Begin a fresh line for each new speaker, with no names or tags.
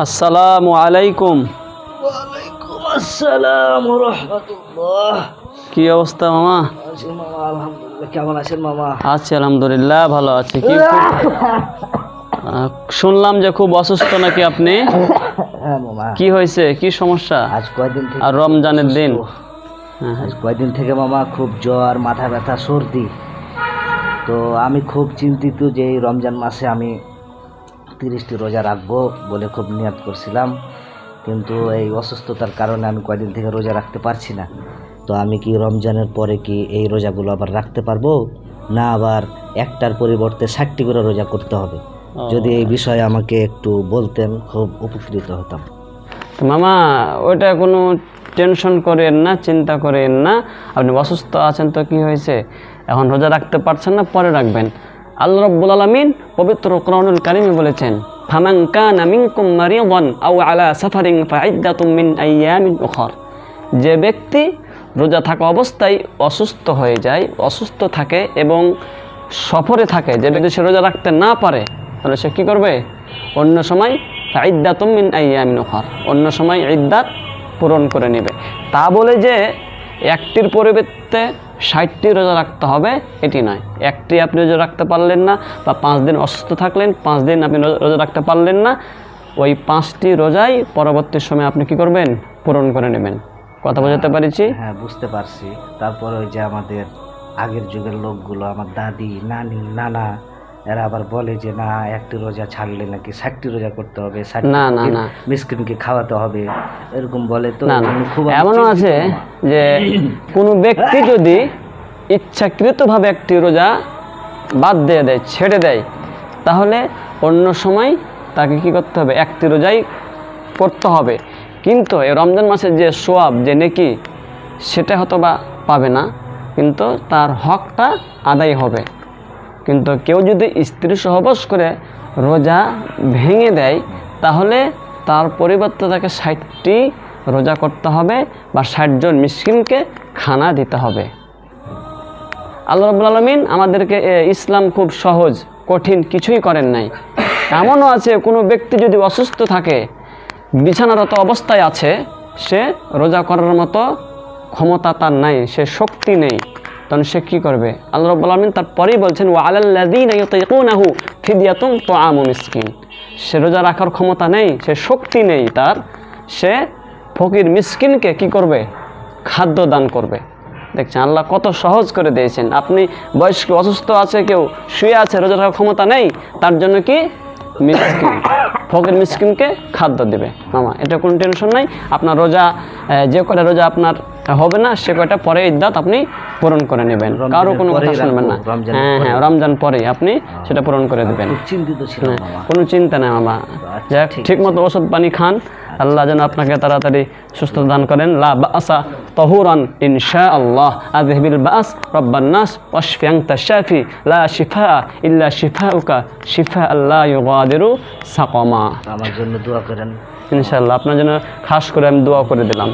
আসসালামু আলাইকুম।
আসসালাম রহমতুল্লাহ।
কি অবস্থা মামা?
আছি আলহামদুলিল্লাহ। কেমন আছেন মামা?
আছি আলহামদুলিল্লাহ ভালো আছি। কি শুনলাম যে খুব অসুস্থ নাকি আপনি?
হ্যাঁ
কি হয়েছে? কি সমস্যা?
আজ কয়দিন
আর রমজানের দিন? হ্যাঁ,
আজ কয়দিন থেকে মামা খুব জ্বর মাথা ব্যথা সর্দি। তো আমি খুব চিন্তিত যে এই রমজান মাসে আমি তিরিশটি রোজা রাখব বলে খুব নিয়াত করছিলাম। কিন্তু এই অসুস্থতার কারণে আমি কয়দিন থেকে রোজা রাখতে পারছি না। তো আমি কি রমজানের পরে কি এই রোজাগুলো আবার রাখতে পারব? না আবার একটার পরিবর্তে ষাটটি করে রোজা করতে হবে। যদি এই বিষয়ে আমাকে একটু বলতেন খুব উপকৃত হতাম।
মামা ওইটা কোনো টেনশন করেন না চিন্তা করেন না। আপনি অসুস্থ আছেন তো কি হয়েছে? এখন রোজা রাখতে পারছেন না পরে রাখবেন। আল্লাহ রব্বুল আলমিন পবিত্র কোরআনুল কারিমে বলেছেন আলা উখর। যে ব্যক্তি রোজা থাকা অবস্থায় অসুস্থ হয়ে যায়, অসুস্থ থাকে এবং সফরে থাকে, যে ব্যক্তি সে রোজা রাখতে না পারে, তাহলে সে কী করবে? অন্য সময় ইদ্দাতুম মিন আইয়ামিন উখর, অন্য সময় ইদ্দাত পূরণ করে নেবে। তা বলে যে একটির পরিবর্তে ষাটটি রোজা রাখতে হবে এটি নয়। একটি আপনি রোজা রাখতে পারলেন না বা পাঁচ দিন অসুস্থ থাকলেন পাঁচ দিন আপনি রোজা- রাখতে পারলেন না ওই পাঁচটি রোজাই পরবর্তী সময় আপনি কি করবেন? পূরণ করে নেবেন। কথা বোঝাতে পারছি?
হ্যাঁ বুঝতে পারছি। তারপর ওই যে আমাদের আগের যুগের লোকগুলো আমার দাদি নানি নানা এরা আবার বলে যে না একটি রোজা ছাড়লে নাকি ষাটটি রোজা করতে হবে
না, না, না।
মিসকিনকে খাওয়াতে হবে। এরকম বলে তো
না না।
খুব
এমনও আছে যে কোনো ব্যক্তি যদি ইচ্ছাকৃতভাবে একটি রোজা বাদ দিয়ে দেয় ছেড়ে দেয় তাহলে অন্য সময় তাকে কি করতে হবে? একটি রোজাই করতে হবে। কিন্তু এই রমজান মাসের যে সোয়াব যে নেকি সেটা হয়তো বা পাবে না কিন্তু তার হকটা আদায় হবে। কিন্তু কেউ যদি স্ত্রী সহবাস করে রোজা ভেঙে দেয়, তাহলে তার পরিবর্তে তাকে ষাটটি রোজা করতে হবে বা ষাটজন মিসকিনকে খানা দিতে হবে। আল্লাহ রবুল আলমিন আমাদেরকে ইসলাম খুব সহজ, কঠিন কিছুই করেন নাই। এমনও আছে, কোনো ব্যক্তি যদি অসুস্থ থাকে, বিছানারত অবস্থায় আছে, সে রোজা করার মতো ক্ষমতা তার নাই, সে শক্তি নেই। তখন সে কী করবে? আল্লাহ রব্বুল আলমিন তারপরেই বলছেন ও আলাল্লাদিন ইয়তিকুনাহু ফিদিয়াতুম তোআমু মিসকিন। সে রোজা রাখার ক্ষমতা নেই, সে শক্তি নেই তার, সে ফকির মিসকিনকে কি করবে? খাদ্য দান করবে। দেখছেন, আল্লাহ কত সহজ করে দিয়েছেন। আপনি বয়স্ক, অসুস্থ আছে, কেউ শুয়ে আছে, রোজা রাখার ক্ষমতা নেই, তার জন্য কি? মিসকিন। ফকির মিসকিনকে খাদ্য দেবে। মামা, এটা কোনো টেনশন নাই। আপনার রোজা যে কটা রোজা আপনার হবে না সে কয়টা? পরে ইদ্যাত আপনি পূরণ করে নেবেন। কারও কোনো কথা শুনবেন না। হ্যাঁ হ্যাঁ রমজান পরেই আপনি সেটা পূরণ করে দেবেন। হ্যাঁ, কোনো চিন্তা নেই মামা।
আচ্ছা,
যাক ঠিক মতো ওষুধ পানি খান। আল্লাহ যেন আপনাকে তাড়াতাড়ি সুস্থ দান করেন। লা বাসা তহুরান ইনশা আল্লাহ আজহিবিল বাস রব্বান নাস ওয়াশফি আনতা শাফি। লা শিফা ইল্লা শিফাউকা। শিফা আল্লাহ ইউগাদিরু সাকমা
আমার জন্য দোয়া করেন।
ইনশাআল্লাহ আপনার জন্য খাস করে আমি দোয়া করে দিলাম।